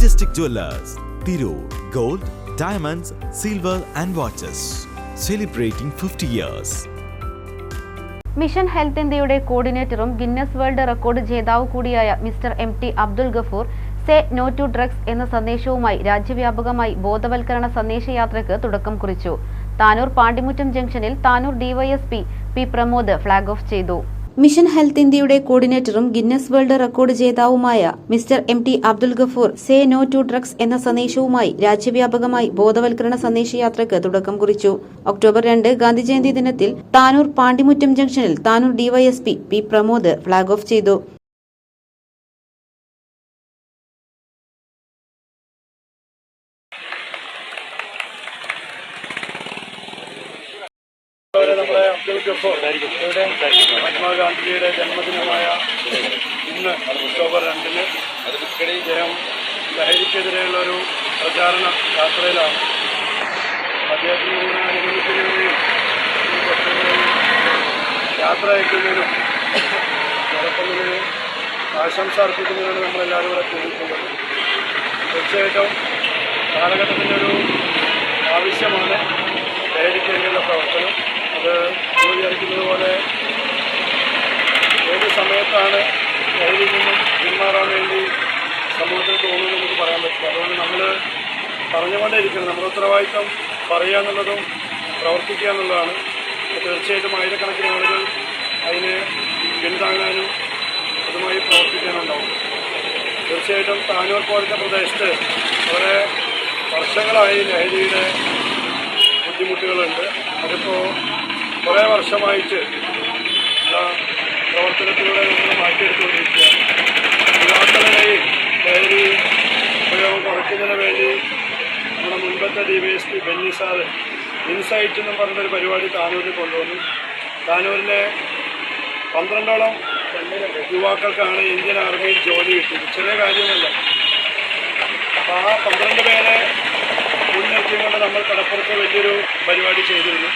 Majestic Jewellers Tirur gold diamonds silver and watches celebrating fifty years mission health ഇന്ത്യയുടെ കോർഡിനേറ്ററും Guinness world record ജേതാവ് കൂടിയായ mister M T Abdul Gafoor say no to drugs എന്ന സന്ദേശവുമായി രാജ്യവ്യാപകമായി ബോധവൽക്കരണ സന്ദേശയാത്രയ്ക്ക് തുടക്കം കുറിച്ചു. താനൂർ പാണ്ടിമുറ്റം ജംഗ്ഷനിൽ Tanur DYSP P Pramod flag off ചെയ്തു. മിഷൻ ഹെൽത്ത് ഇന്ത്യയുടെ കോർഡിനേറ്ററും Guinness world record ജേതാവുമായ mister M T Abdul Gafoor say no to drugs എന്ന സന്ദേശവുമായി രാജ്യവ്യാപകമായി ബോധവൽക്കരണ സന്ദേശയാത്രയ്ക്ക് തുടക്കം കുറിച്ചു. ഒക്ടോബർ രണ്ട് ഗാന്ധി ജയന്തി ദിനത്തിൽ താനൂർ പാണ്ടിമുറ്റം ജംഗ്ഷനിൽ Tanur DYSP P Pramod flag off ചെയ്തു അതുപോലെ ഗഫൂർ ഇവിടെ മഹാത്മാഗാന്ധിജിയുടെ ജന്മദിനമായ ഇന്ന് ഒക്ടോബർ രണ്ടിന് അദ്ദേഹം ലഹരിക്കെതിരെയുള്ള ഒരു പ്രചാരണ യാത്രയിലാണ്. അദ്ദേഹത്തിന് ഇതിനെ അനുഗമിക്കുന്നതിനും ഈ ബസ്സുകളിൽ യാത്ര അയക്കുന്നതിനും നടത്തുന്നതിനും ആശംസ അർപ്പിക്കുന്നതിനാണ് നമ്മളെല്ലാവരും കൂടെ കൂടിയിട്ടുള്ളത്. തീർച്ചയായിട്ടും കാലഘട്ടത്തിന്റെ ഒരു ആവശ്യമാണ് ലഹരിക്കെതിരെയുള്ള പ്രവർത്തനം. അത് ജോലി വിചാരിക്കുന്നത് പോലെ ഏത് സമയത്താണ് ലഹരിയിൽ നിന്നും പിന്മാറാൻ വേണ്ടി സമൂഹത്തിൽ തോന്നുന്നത് നമുക്ക് പറയാൻ പറ്റില്ല. അതുകൊണ്ട് നമ്മൾ പറഞ്ഞുകൊണ്ടേയിരിക്കണം. നമ്മുടെ ഉത്തരവാദിത്തം പറയുക എന്നുള്ളതും പ്രവർത്തിക്കുക എന്നുള്ളതാണ്. തീർച്ചയായിട്ടും ആയിരക്കണക്കിന് ആളുകൾ അതിന് പിന്താങ്ങാനും അതുമായി പ്രവർത്തിക്കാനുണ്ടാവും. തീർച്ചയായിട്ടും താനൂർ പോലത്തെ പ്രദേശത്ത് വളരെ വർഷങ്ങളായി ലഹരിയുടെ ബുദ്ധിമുട്ടുകളുണ്ട്. അതിപ്പോൾ കുറേ വർഷമായിട്ട് പ്രവർത്തനത്തിലൂടെ നമ്മൾ മാറ്റിയെടുത്തുകൊണ്ടിരിക്കുകയാണ്. യുവാക്കളുടെയും ഉപയോഗം കുറയ്ക്കുന്നതിന് വേണ്ടി നമ്മുടെ മുൻപത്തെ D Y S P Benny sir insight എന്നും പറഞ്ഞൊരു പരിപാടി താനൂരിൽ കൊണ്ടുവന്നു. താനൂരിലെ പന്ത്രണ്ടോളം യുവാക്കൾക്കാണ് ഇന്ത്യൻ ആർമിയിൽ ജോലി കിട്ടിയത്. ചെറിയ കാര്യമല്ല അപ്പോൾ ആ പന്ത്രണ്ട് പേരെ മുൻനിർത്തിക്കൊണ്ട് നമ്മൾ കടപ്പുറത്ത് വലിയൊരു പരിപാടി ചെയ്തിരുന്നു.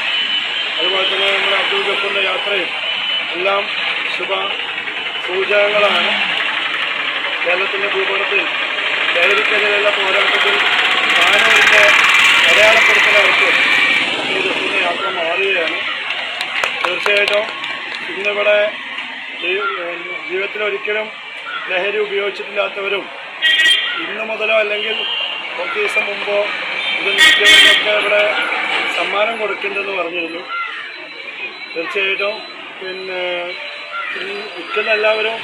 അതുപോലെ തന്നെ നമ്മുടെ അബ്ദുൾ ഗഫൂറിന്റെ യാത്രയും എല്ലാം ശുഭ സൂചകങ്ങളാണ്. കേരളത്തിന്റെ ഭൂപടത്തിൽ ലഹരിക്കെതിരെയുള്ള പോരാട്ടത്തിൽ താനൂരിന്റെ അടയാളപ്പെടുത്തലായിട്ട് അബ്ദുൾ ഗഫൂറിന്റെ യാത്ര മാറുകയാണ്. തീർച്ചയായിട്ടും ഇന്നിവിടെ ജീവിതത്തിലൊരിക്കലും ലഹരി ഉപയോഗിച്ചിട്ടില്ലാത്തവരും ഇന്ന് മുതലോ അല്ലെങ്കിൽ കുറച്ച് ദിവസം മുമ്പോ ഇത് നിത്യവർക്കൊക്കെ ഇവിടെ സമ്മാനം കൊടുക്കേണ്ടതെന്ന് പറഞ്ഞിരുന്നു. തീർച്ചയായിട്ടും. പിന്നെ ഈ വിൽക്കുന്ന എല്ലാവരും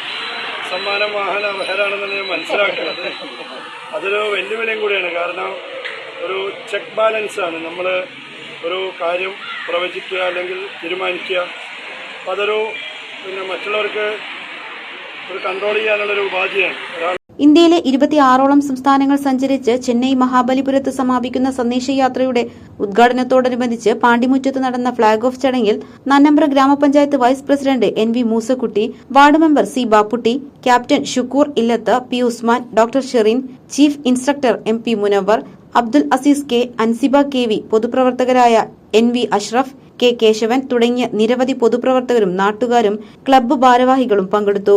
സമ്മാനം വാഹന അർഹരാണെന്നാണ് ഞാൻ മനസ്സിലാക്കുന്നത്. അതൊരു വെല്ലുവിളിയും കൂടിയാണ്. കാരണം ഒരു ചെക്ക് ബാലൻസ് ആണ്. നമ്മൾ ഒരു കാര്യം പ്രവചിക്കുക അല്ലെങ്കിൽ തീരുമാനിക്കുക. അതൊരു പിന്നെ മറ്റുള്ളവർക്ക് ഒരു കൺട്രോൾ ചെയ്യാനുള്ളൊരു ഉപാധിയാണ്. ഒരാൾ ഇന്ത്യയിലെ ഇരുപത്തിയാറോളം സംസ്ഥാനങ്ങൾ സഞ്ചരിച്ച് ചെന്നൈ മഹാബലിപുരത്ത് സമാപിക്കുന്ന സന്ദേശയാത്രയുടെ ഉദ്ഘാടനത്തോടനുബന്ധിച്ച് പാണ്ടിമുറ്റത്ത് നടന്ന ഫ്ളാഗ് ഓഫ് ചടങ്ങിൽ നന്നമ്പ്ര ഗ്രാമപഞ്ചായത്ത് vice president N V Moosakutty ward member C Bapputty captain Shukkur Illath P Usman doctor Sherin chief instructor M P Munavar Abdul Azeez K Ansiba K V പൊതുപ്രവർത്തകരായ N V Ashraf K Keshavan തുടങ്ങിയ നിരവധി പൊതുപ്രവർത്തകരും നാട്ടുകാരും club ഭാരവാഹികളും പങ്കെടുത്തു.